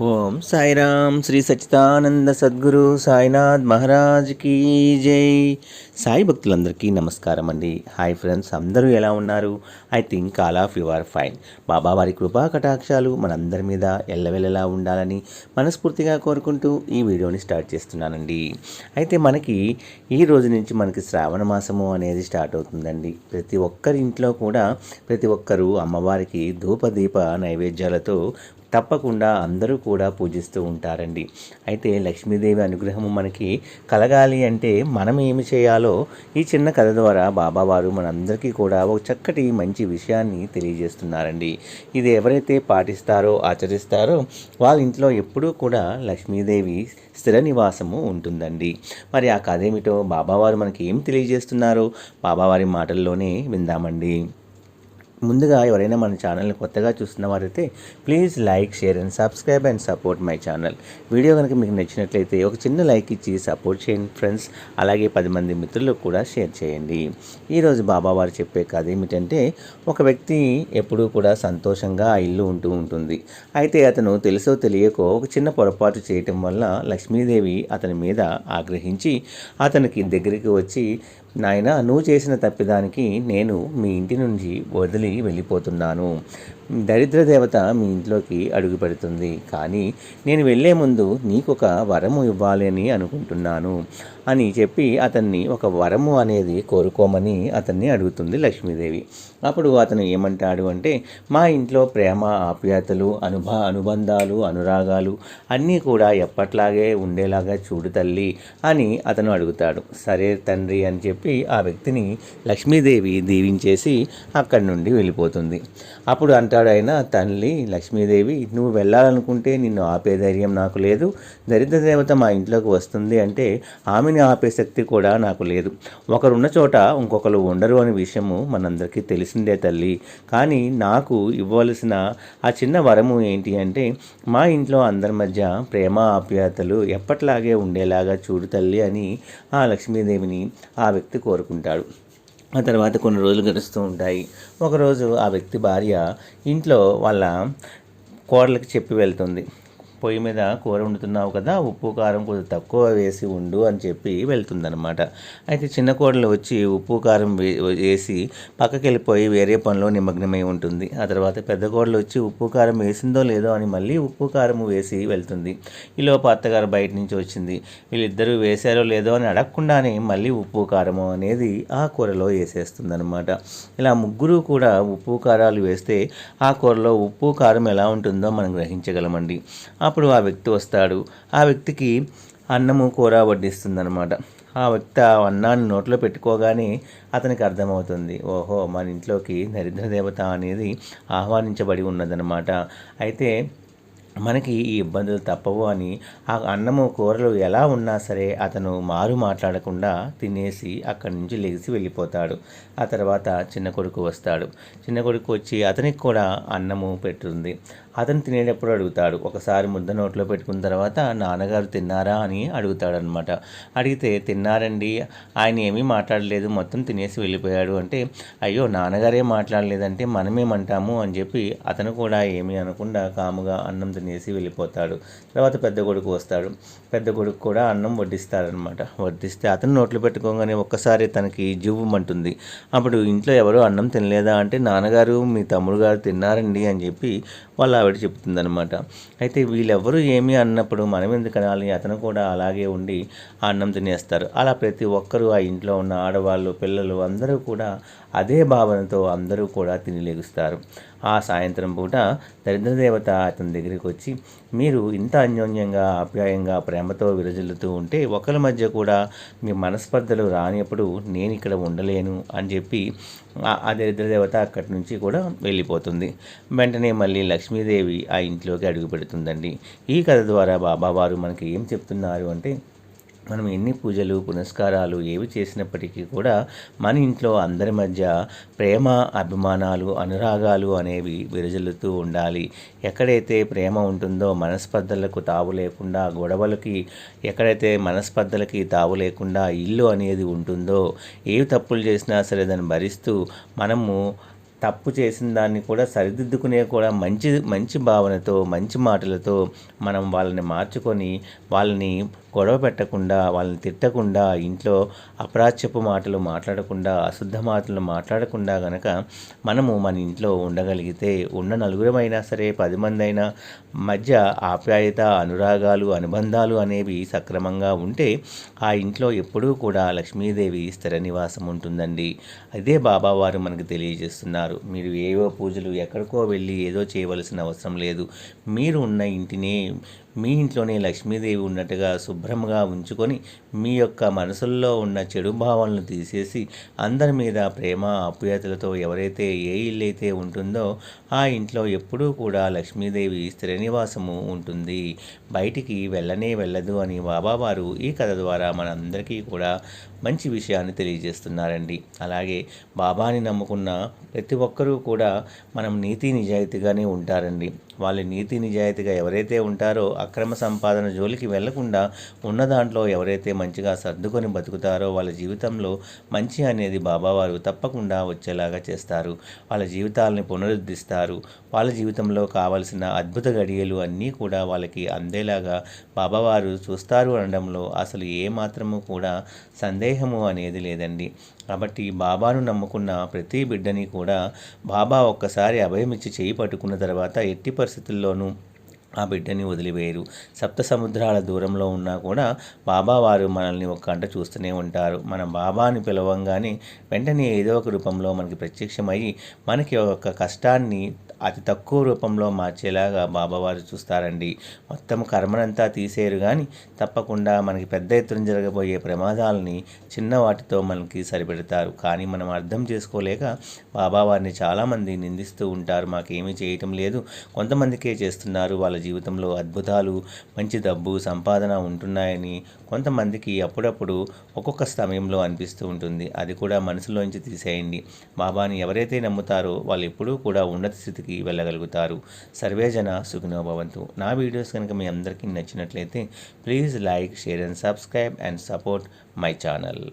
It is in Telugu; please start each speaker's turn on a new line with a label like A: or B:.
A: ఓం సాయిరామ్ శ్రీ సచితానంద సద్గురు సాయినాథ్ మహారాజ్ కీ జై. సాయి భక్తులందరికీ నమస్కారం అండి. హాయ్ ఫ్రెండ్స్ అందరూ ఎలా ఉన్నారు? I think all of you are fine. Baba వారి కృపా కటాక్షాలు మనందరి మీద ఎల్లవెల్లలా ఉండాలని మనస్ఫూర్తిగా కోరుకుంటూ ఈ వీడియోని స్టార్ట్ చేస్తున్నానండి. అయితే మనకి ఈ రోజు నుంచి మనకి శ్రావణ మాసము అనేది స్టార్ట్ అవుతుందండి. ప్రతి ఒక్కరి ఇంట్లో కూడా ప్రతి ఒక్కరూ అమ్మవారికి ధూపదీప నైవేద్యాలతో తప్పకుండా అందరూ కూడా పూజిస్తూ ఉంటారండి. అయితే లక్ష్మీదేవి అనుగ్రహము మనకి కలగాలి అంటే మనం ఏమి చేయాలో ఈ చిన్న కథ ద్వారా బాబావారు మనందరికీ కూడా ఒక చక్కటి మంచి విషయాన్ని తెలియజేస్తున్నారండి. ఇది ఎవరైతే పాటిస్తారో ఆచరిస్తారో వాళ్ళ ఇంట్లో ఎప్పుడూ కూడా లక్ష్మీదేవి స్థిర నివాసము ఉంటుందండి. మరి ఆ కథ ఏమిటో బాబావారు మనకి ఏం తెలియజేస్తున్నారో బాబావారి మాటల్లోనే విందామండి. ముందుగా ఎవరైనా మన ఛానల్ని కొత్తగా చూస్తున్న వారైతే please like share and subscribe and support my channel. Video కనుక మీకు నచ్చినట్లయితే ఒక చిన్న లైక్ ఇచ్చి సపోర్ట్ చేయండి ఫ్రెండ్స్. అలాగే పది మంది మిత్రులకు కూడా షేర్ చేయండి. ఈరోజు బాబా వారు చెప్పే కథ ఏమిటంటే ఒక వ్యక్తి ఎప్పుడూ కూడా సంతోషంగా ఆ ఇల్లు ఉంటూ ఉంటుంది. అయితే అతను తెలుసో తెలియకో ఒక చిన్న పొరపాటు చేయటం వల్ల లక్ష్మీదేవి అతని మీద ఆగ్రహించి అతనికి దగ్గరికి వచ్చి నాయన నువ్వు చేసిన తప్పిదానికి నేను మీ ఇంటి నుంచి వదిలి వెళ్ళిపోతున్నాను. దరిద్ర దేవత మీ ఇంట్లోకి అడుగు పెడుతుంది. కానీ నేను వెళ్ళే ముందు నీకు ఒక వరము ఇవ్వాలి అని అనుకుంటున్నాను అని చెప్పి అతన్ని ఒక వరము అనేది కోరుకోమని అతన్ని అడుగుతుంది లక్ష్మీదేవి. అప్పుడు అతను ఏమంటాడు అంటే మా ఇంట్లో ప్రేమ ఆప్యాయతలు అనుభ అనుబంధాలు అనురాగాలు అన్నీ కూడా ఎప్పట్లాగే ఉండేలాగా చూడు తల్లి అని అతను అడుగుతాడు. సరే తండ్రి అని చెప్పి ఆ వ్యక్తిని లక్ష్మీదేవి దీవించేసి అక్కడి నుండి వెళ్ళిపోతుంది. అప్పుడు అంటాడు ఆయన తల్లి లక్ష్మీదేవి నువ్వు వెళ్ళాలనుకుంటే నిన్ను ఆపే ధైర్యం నాకు లేదు. దరిద్ర దేవత మా ఇంట్లోకి వస్తుంది అంటే ఆమెని ఆపే శక్తి కూడా నాకు లేదు. ఒకరున్న చోట ఇంకొకరు ఉండరు అనే విషయము మనందరికీ తెలిసిందే తల్లి. కానీ నాకు ఇవ్వవలసిన ఆ చిన్న వరము ఏంటి అంటే మా ఇంట్లో అందరి మధ్య ప్రేమ ఆప్యాయతలు ఎప్పట్లాగే ఉండేలాగా చూడు తల్లి అని ఆ లక్ష్మీదేవిని ఆ వ్యక్తి వ్యక్తి కోరుకుంటాడు. ఆ తర్వాత కొన్ని రోజులు గడుస్తూ ఉంటాయి. ఒకరోజు ఆ వ్యక్తి భార్య ఇంట్లో వాళ్ళ కోడలికి చెప్పి వెళ్తుంది. పొయ్యి మీద కూర వండుతున్నావు కదా ఉప్పు కారం కొద్దిగా తక్కువ వేసి ఉండు అని చెప్పి వెళ్తుందనమాట అయితే చిన్న కోడలు వచ్చి ఉప్పు కారం వే వేసి పక్కకి వెళ్ళిపోయి వేరే పనిలో నిమగ్నమై ఉంటుంది. ఆ తర్వాత పెద్ద కోడలు వచ్చి ఉప్పు కారం వేసిందో లేదో అని మళ్ళీ ఉప్పు కారం వేసి వెళ్తుంది. ఈలోపు అత్తగారు బయట నుంచి వచ్చింది. వీళ్ళిద్దరూ వేశారో లేదో అని అడగకుండానే మళ్ళీ ఉప్పు కారము అనేది ఆ కూరలో వేసేస్తుంది అనమాట ఇలా ముగ్గురు కూడా ఉప్పు కారాలు వేస్తే ఆ కూరలో ఉప్పు కారం ఎలా ఉంటుందో మనం గ్రహించగలమండి. అప్పుడు ఆ వ్యక్తి వస్తాడు. ఆ వ్యక్తికి అన్నము కూర వడ్డిస్తుందనమాట ఆ వ్యక్తి ఆ అన్నాన్ని నోట్లో పెట్టుకోగానే అతనికి అర్థమవుతుంది. ఓహో మన ఇంట్లోకి దరిద్ర దేవత అనేది ఆహ్వానించబడి ఉన్నదనమాట అయితే మనకి ఈ ఇబ్బందులు తప్పవు అని ఆ అన్నము కూరలు ఎలా ఉన్నా సరే అతను మారు మాట్లాడకుండా తినేసి అక్కడి నుంచి లేచి వెళ్ళిపోతాడు. ఆ తర్వాత చిన్న కొడుకు వస్తాడు. చిన్న కొడుకు వచ్చి అతనికి కూడా అన్నము పెట్టుతుంది అతను తినేటప్పుడు అడుగుతాడు. ఒకసారి ముద్ద నోట్లో పెట్టుకున్న తర్వాత నాన్నగారు తిన్నారా? అని అడుగుతాడనమాట అడిగితే తిన్నారండి. ఆయన ఏమీ మాట్లాడలేదు. మొత్తం తినేసి వెళ్ళిపోయాడు. అంటే అయ్యో నాన్నగారే మాట్లాడలేదంటే మనమేమంటాము? అని చెప్పి అతను కూడా ఏమీ అనకుండా కాముగా అన్నం తినేసి వెళ్ళిపోతాడు. తర్వాత పెద్ద కొడుకు వస్తాడు. పెద్ద కొడుకు కూడా అన్నం వడ్డిస్తాడనమాట వడ్డిస్తే అతను నోట్లో పెట్టుకోగానే ఒక్కసారి తనకి జువ్వమంటుంది. అప్పుడు ఇంట్లో ఎవరు అన్నం తినలేదా? అంటే నాన్నగారు మీ తమ్ముడు గారు తిన్నారండి అని చెప్పి వాళ్ళ ఆవిడ చెప్తుందనమాట అయితే వీళ్ళెవ్వరూ ఏమీ అన్నప్పుడు మనం ఎందుకు అనాలి? అతను కూడా అలాగే ఉండి ఆ అన్నం తినేస్తారు. అలా ప్రతి ఒక్కరూ ఆ ఇంట్లో ఉన్న ఆడవాళ్ళు పిల్లలు అందరూ కూడా అదే భావనతో అందరూ కూడా తిని ఆ సాయంత్రం పూట దరిద్ర దేవత అతని దగ్గరికి వచ్చి మీరు ఇంత అన్యోన్యంగా ఆప్యాయంగా ప్రేమతో విరజిల్లుతూ ఉంటే ఒకరి మధ్య కూడా మీ మనస్పర్ధలు రానిప్పుడు నేను ఇక్కడ ఉండలేను అని చెప్పి ఆ దరిద్ర దేవత అక్కడి నుంచి కూడా వెళ్ళిపోతుంది. వెంటనే మళ్ళీ లక్ష్మీదేవి ఆ ఇంట్లోకి అడుగు పెడుతుందండి. ఈ కథ ద్వారా బాబావారు మనకి ఏం చెప్తున్నారు అంటే మనం ఎన్ని పూజలు పునస్కారాలు ఏవి చేసినప్పటికీ కూడా మన ఇంట్లో అందరి మధ్య ప్రేమ అభిమానాలు అనురాగాలు అనేవి విరజల్లుతూ ఉండాలి. ఎక్కడైతే ప్రేమ ఉంటుందో మనస్పర్ధలకు తావు లేకుండా గొడవలకి ఎక్కడైతే మనస్పర్ధలకి తావు లేకుండా ఇల్లు అనేది ఉంటుందో ఏ తప్పులు చేసినా సరే దాన్ని భరిస్తూ మనము తప్పు చేసిన దాన్ని కూడా సరిదిద్దుకునే కూడా మంచి మంచి భావనతో మంచి మాటలతో మనం వాళ్ళని మార్చుకొని వాళ్ళని గొడవ పెట్టకుండా వాళ్ళని తిట్టకుండా ఇంట్లో అప్రాచ్యపు మాటలు మాట్లాడకుండా అశుద్ధ మాటలు మాట్లాడకుండా గనక మనము మన ఇంట్లో ఉండగలిగితే ఉన్న నలుగురమైనా సరే పది మంది అయినా మధ్య ఆప్యాయత అనురాగాలు అనుబంధాలు అనేవి సక్రమంగా ఉంటే ఆ ఇంట్లో ఎప్పుడూ కూడా లక్ష్మీదేవి స్థిర నివాసం ఉంటుందండి. అదే బాబావారు మనకు తెలియజేస్తున్నారు. మీరు ఏవో పూజలు ఎక్కడికో వెళ్ళి ఏదో చేయవలసిన అవసరం లేదు. మీరు ఉన్న ఇంటిని మీ ఇంట్లోనే లక్ష్మీదేవి ఉన్నట్టుగా శుభ్రంగా ఉంచుకొని మీ యొక్క మనసుల్లో ఉన్న చెడు భావాలను తీసేసి అందరి మీద ప్రేమ ఆప్యాయతలతో ఎవరైతే ఏ ఇల్లు అయితే ఉంటుందో ఆ ఇంట్లో ఎప్పుడూ కూడా లక్ష్మీదేవి స్థిర నివాసము ఉంటుంది. బయటికి వెళ్ళనే వెళ్ళదు అని బాబావారు ఈ కథ ద్వారా మనందరికీ కూడా మంచి విషయాన్ని తెలియజేస్తున్నారండి. అలాగే బాబాని నమ్ముకున్న ప్రతి ఒక్కరూ కూడా మనం నీతి నిజాయితీగానే ఉంటారండి. వాళ్ళు నీతి నిజాయితీగా ఎవరైతే ఉంటారో అక్రమ సంపాదన జోలికి వెళ్ళకుండా ఉన్న దాంట్లో ఎవరైతే మంచిగా సర్దుకొని బతుకుతారో వాళ్ళ జీవితంలో మంచి అనేది బాబావారు తప్పకుండా వచ్చేలాగా చేస్తారు. వాళ్ళ జీవితాలని పునరుద్ధరిస్తారు వాళ్ళ జీవితంలో కావలసిన అద్భుత గడియలు అన్నీ కూడా వాళ్ళకి అందేలాగా బాబావారు చూస్తారు అనడంలో అసలు ఏ కూడా సందేహము అనేది లేదండి. కాబట్టి బాబాను నమ్ముకున్న ప్రతి బిడ్డని కూడా బాబా ఒక్కసారి అభయమిచ్చి చేయి పట్టుకున్న తర్వాత ఎట్టి పరిస్థితుల్లోనూ ఆ బిడ్డని వదిలివేయరు. సప్త సముద్రాల దూరంలో ఉన్నా కూడా బాబా వారు మనల్ని ఒక కంట చూస్తూనే ఉంటారు. మన బాబాని పిలవంగానే వెంటనే ఏదో ఒక రూపంలో మనకి ప్రత్యక్షమయ్యి మనకి ఒక కష్టాన్ని అతి తక్కువ రూపంలో మార్చేలాగా బాబావారు చూస్తారండి. మొత్తం కర్మనంతా తీసేరు కానీ తప్పకుండా మనకి పెద్ద ఎత్తున జరగబోయే ప్రమాదాలని చిన్న వాటితో మనకి సరిపెడతారు. కానీ మనం అర్థం చేసుకోలేక బాబావారిని చాలామంది నిందిస్తూ ఉంటారు. మాకేమీ చేయటం లేదు. కొంతమందికే చేస్తున్నారు. వాళ్ళ జీవితంలో అద్భుతాలు మంచి డబ్బు సంపాదన ఉంటున్నాయని కొంతమందికి అప్పుడప్పుడు ఒక్కొక్క సమయంలో అనిపిస్తూ ఉంటుంది. అది కూడా మనసులోంచి తీసేయండి. బాబాని ఎవరైతే నమ్ముతారో వాళ్ళు ఎప్పుడూ కూడా ఉన్నత స్థితికి వెళ్ళగలుగుతారు. సర్వేజన సుఖినోభవంతు నా వీడియోస్ కనుక మీ అందరికీ నచ్చినట్లయితే please like share and subscribe and support my channel.